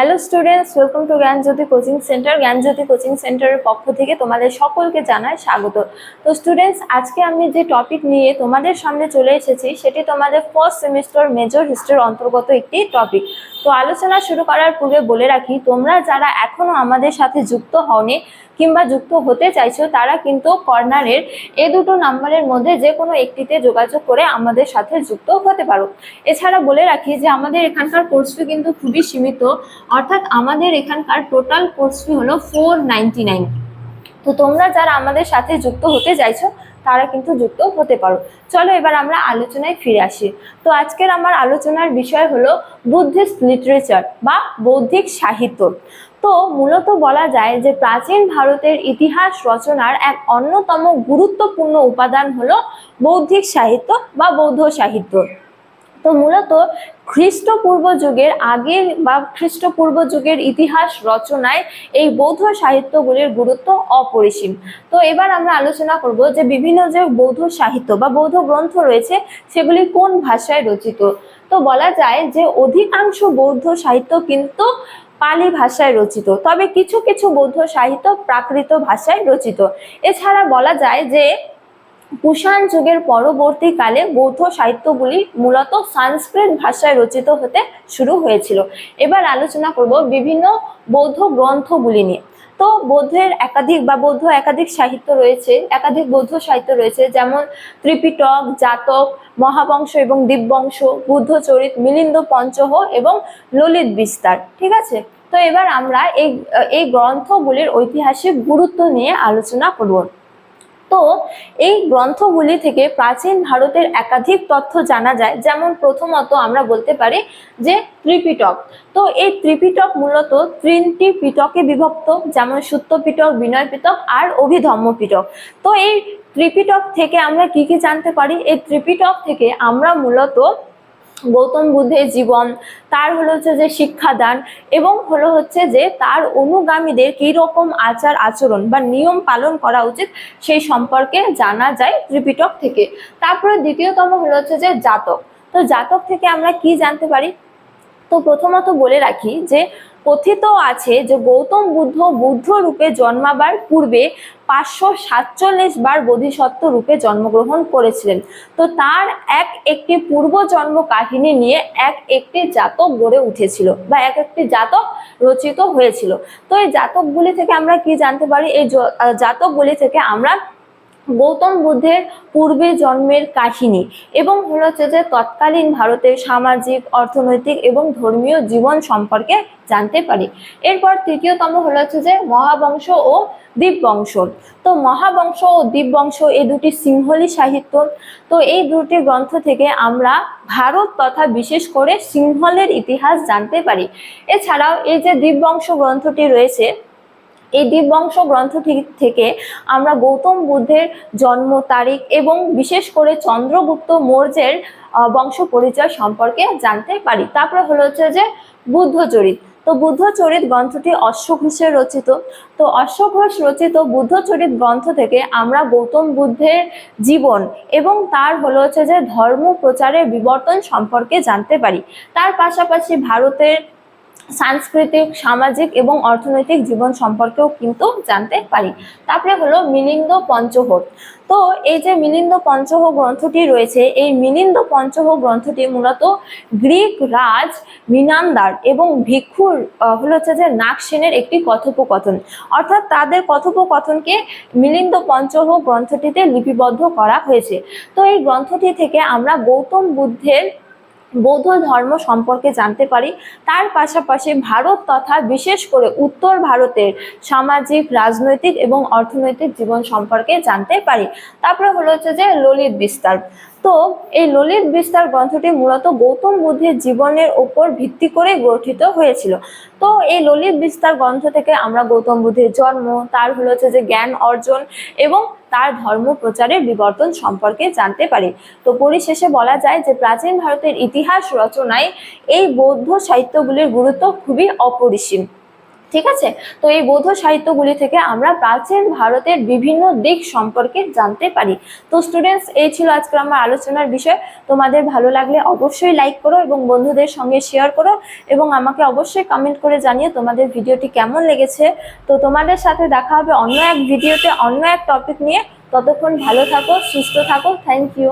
Hello students welcome to Gyanjyoti coaching centre Gyanjyoti coaching সেন্টারের পক্ষ থেকে তোমাদের সকলকে জানাই স্বাগত। তো স্টুডেন্টস আজকে আমি যে টপিক নিয়ে তোমাদের সামনে চলে এসেছি, সেটি তোমাদের ফার্স্ট সেমিস্টার মেজর হিস্ট্রির অন্তর্গত একটি টপিক তো আলোচনা শুরু করার পূর্বে বলে রাখি, তোমরা যারা এখনও আমাদের সাথে যুক্ত হওনি কিংবা যুক্ত হতে চাইছো, তারা কিন্তু কর্নারের এ দুটো নাম্বারের মধ্যে যে কোনো একটিতে যোগাযোগ করে আমাদের সাথে যুক্ত হতে পারো। এছাড়া বলে রাখি যে আমাদের এখানকার কোর্সটি কিন্তু খুবই সীমিত। অর্থাৎ আমাদের এখানকার টোটাল কোর্স ফি হলো ফোর নাইন তো তোমরা যারা আমাদের সাথে যুক্ত হতে চাইছো, তারা কিন্তু যুক্ত হতে পারো। চলো এবার আমরা আলোচনায় ফিরে আসি। তো আজকের আমার আলোচনার বিষয় হলো বুদ্ধিস্ট লিটারেচার বা বৌদ্ধিক সাহিত্য। তো মূলত বলা যায় যে প্রাচীন ভারতের ইতিহাস রচনার এক অন্যতম গুরুত্বপূর্ণ উপাদান হলো বৌদ্ধিক সাহিত্য বা বৌদ্ধ সাহিত্য। তো মূলত খ্রিস্টপূর্ব যুগের আগে বা খ্রিস্টপূর্ব যুগের ইতিহাস রচনায় এই বৌদ্ধ সাহিত্যগুলির গুরুত্ব অপরিসীম। তো এবার আমরা আলোচনা করব যে বিভিন্ন যে বৌদ্ধ সাহিত্য বা বৌদ্ধ গ্রন্থ রয়েছে, সেগুলি কোন ভাষায় রচিত? তো বলা যায় যে অধিকাংশ বৌদ্ধ সাহিত্য কিন্তু পালি ভাষায় রচিত, তবে কিছু কিছু বৌদ্ধ সাহিত্য প্রাকৃত ভাষায় রচিত। এছাড়া বলা যায় যে কুষাণ যুগের পরবর্তীকালে বৌদ্ধ সাহিত্যগুলি মূলত সংস্কৃত ভাষায় রচিত হতে শুরু হয়েছিল। এবার আলোচনা করব বিভিন্ন বৌদ্ধ গ্রন্থগুলি নিয়ে। তো বৌদ্ধের একাধিক বা বৌদ্ধ একাধিক সাহিত্য রয়েছে, একাধিক বৌদ্ধ সাহিত্য রয়েছে, যেমন ত্রিপিটক, জাতক, মহাবংশ এবং দিব্যংশ বুদ্ধচরিত মিলিন্দ পঞ্চহ এবং ললিত বিস্তার, ঠিক আছে? তো এবার আমরা এই এই গ্রন্থগুলির ঐতিহাসিক গুরুত্ব নিয়ে আলোচনা করব। তো এই গ্রন্থগুলি থেকে প্রাচীন ভারতের একাধিক তথ্য জানা যায়। যেমন প্রথমত আমরা বলতে পারি যে ত্রিপিটক। তো এই ত্রিপিটক মূলত তিনটি পিটকে বিভক্ত, যেমন সূত্র পিটক বিনয় পিটক আর অভিধম্ম পিটক তো এই ত্রিপিটক থেকে আমরা কি কি জানতে পারি? এই ত্রিপিটক থেকে আমরা মূলত গৌতম বুদ্ধের জীবন, তার হলো হচ্ছে যে শিক্ষাদান এবং হলো হচ্ছে যে তার অনুগামীদের কীরকম আচার আচরণ বা নিয়ম পালন করা উচিত সেই সম্পর্কে জানা যায় ত্রিপিটক থেকে। তারপরে দ্বিতীয়তম হলো হচ্ছে যে জাতক। তো জাতক থেকে আমরা কি জানতে পারি? তো প্রথমত বলে রাখি যে কথিত আছে যে গৌতম বুদ্ধ বুদ্ধ রূপে জন্মাবার পূর্বে পাঁচশো সাতচল্লিশ বার বোধিসত্ত্ব রূপে জন্মগ্রহণ করেছিলেন। তো তার এক একটি পূর্বজন্ম কাহিনী নিয়ে এক একটি জাতক গড়ে উঠেছিল বা এক একটি জাতক রচিত হয়েছিল। তো এই জাতকগুলি থেকে আমরা কি জানতে পারি? এই জাতকগুলি থেকে আমরা গৌতম বুদ্ধের পূর্বে জন্মের কাহিনী এবং হলো হচ্ছে যে তৎকালীন ভারতের সামাজিক, অর্থনৈতিক এবং ধর্মীয় জীবন সম্পর্কে জানতে পারি। এরপর তৃতীয়তম হলো হচ্ছে যে মহাবংশ ও দ্বীপবংশ তো মহাবংশ ও দ্বীপবংশ এই দুটি সিংহলি সাহিত্য। তো এই দুটি গ্রন্থ থেকে আমরা ভারত তথা বিশেষ করে সিংহলের ইতিহাস জানতে পারি। এছাড়াও এই যে দ্বীপবংশ গ্রন্থটি রয়েছে এই দীপবংশ গ্রন্থ থেকে আমরা গৌতম বুদ্ধের জন্ম তারিখ এবং বিশেষ করে চন্দ্রগুপ্ত মৌর্যের বংশ পরিচয় সম্পর্কে জানতে পারি। তারপরে হলো হচ্ছে যে বুদ্ধচরিত তো বুদ্ধচরিত গ্রন্থটি অশ্বঘোষের রচিত। তো অশ্বঘোষ রচিত বুদ্ধচরিত গ্রন্থ থেকে আমরা গৌতম বুদ্ধের জীবন এবং তার হলো হচ্ছে যে ধর্ম প্রচারের বিবর্তন সম্পর্কে জানতে পারি। তার পাশাপাশি ভারতের সাংস্কৃতিক, সামাজিক এবং অর্থনৈতিক জীবন সম্পর্কেও কিন্তু জানতে পারি। তারপরে হলো মিলিন্দ পঞ্চহর তো এই যে মিলিন্দ পঞ্চহ গ্রন্থটি রয়েছে, এই মিলিন্দ পঞ্চহ গ্রন্থটি মূলত গ্রিক রাজ মিনান্দার এবং ভিক্ষুর হলো হচ্ছে যে নাগসেনের একটি কথোপকথন। অর্থাৎ তাদের কথোপকথনকে মিলিন্দ পঞ্চহ গ্রন্থটিতে লিপিবদ্ধ করা হয়েছে। তো এই গ্রন্থটি থেকে আমরা গৌতম বুদ্ধের বৌদ্ধ ধর্ম সম্পর্কে জানতে পারি। তার পাশাপাশি ভারত তথা বিশেষ করে উত্তর ভারতের সামাজিক, রাজনৈতিক এবং অর্থনৈতিক জীবন সম্পর্কে জানতে পারি। তারপরে হলো হচ্ছে যে ললিত বিস্তার। তো এই ললিত বিস্তার গ্রন্থটি মূলত গৌতম বুদ্ধের জীবনের ওপর ভিত্তি করে গঠিত হয়েছিল। তো এই ললিত বিস্তার গ্রন্থ থেকে আমরা গৌতম বুদ্ধের জন্ম, তার হলো হচ্ছে যে জ্ঞান অর্জন এবং তার ধর্ম প্রচারের বিবর্তন সম্পর্কে জানতে পারি। তো পরিশেষে বলা যায় যে প্রাচীন ভারতের ইতিহাস রচনায় এই বৌদ্ধ সাহিত্যগুলির গুরুত্ব খুবই অপরিসীম। ঠিক আছে? তো এই বৌদ্ধ সাহিত্যগুলি থেকে আমরা প্রাচীন ভারতের বিভিন্ন দিক সম্পর্কে জানতে পারি। তো স্টুডেন্টস এই ছিল আজকে আমার আলোচনার বিষয়। তোমাদের ভালো লাগলে অবশ্যই লাইক করো এবং বন্ধুদের সঙ্গে শেয়ার করো এবং আমাকে অবশ্যই কমেন্ট করে জানিয়ে তোমাদের ভিডিওটি কেমন লেগেছে। তো তোমাদের সাথে দেখা হবে অন্য এক ভিডিওতে অন্য এক টপিক নিয়ে। ততক্ষণ ভালো থাকো, সুস্থ থাকো থ্যাংক ইউ